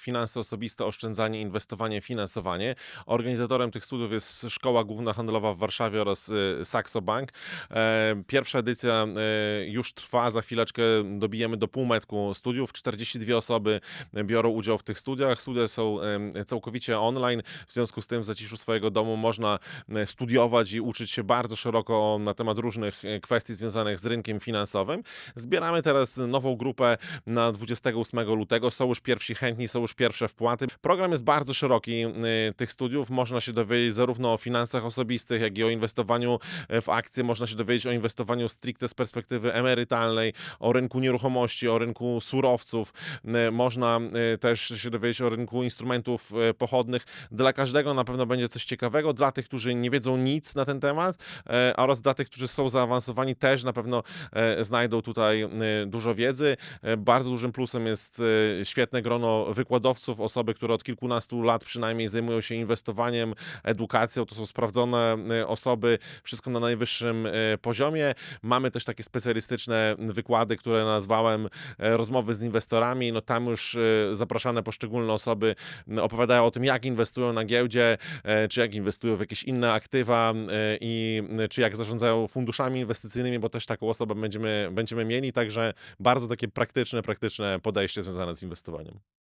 Finanse osobiste, oszczędzanie, inwestowanie, finansowanie. Organizatorem tych studiów jest Szkoła Główna Handlowa w Warszawie oraz y, Saxo Bank. E, Pierwsza edycja e, już trwa, za chwileczkę dobijemy do półmetku studiów. 42 osoby biorą udział w tych studiach. Studia są całkowicie online, w związku z tym w zaciszu swojego domu można e, studiować i uczyć się bardzo szeroko na temat różnych kwestii związanych z rynkiem finansowym. Zbieramy teraz nową grupę na 28 lutego. Są już pierwsi chętni, są już pierwsze wpłaty. Program jest bardzo szeroki y, tych studiów. Można się dowiedzieć zarówno o finansach osobistych, jak i o inwestowaniu e, w akcje. Można się dowiedzieć o inwestowaniu stricte z perspektywy emerytalnej, o rynku nieruchomości, o rynku surowców. Y, Można y, też się dowiedzieć o rynku instrumentów pochodnych. Dla każdego na pewno będzie coś ciekawego. Dla tych, którzy nie wiedzą nic na ten temat e, oraz dla tych, którzy są zaawansowani też na pewno e, znajdą tutaj dużo wiedzy. Bardzo dużym plusem jest świetne grono wykładowców, osoby, które od kilkunastu lat przynajmniej zajmują się inwestowaniem, edukacją. To są sprawdzone e, osoby, wszystko na najwyższym e, poziomie. Mamy też takie specjalistyczne wykłady, które nazwałem e, rozmowy z inwestorami. No tam już zapraszane poszczególne osoby opowiadają o tym, jak inwestują na giełdzie, czy jak inwestują w jakieś inne aktywa i czy jak zarządzają funduszami inwestycyjnymi, bo też taką osobę będziemy, będziemy mieli. Także bardzo takie praktyczne, praktyczne podejście związane z inwestowaniem.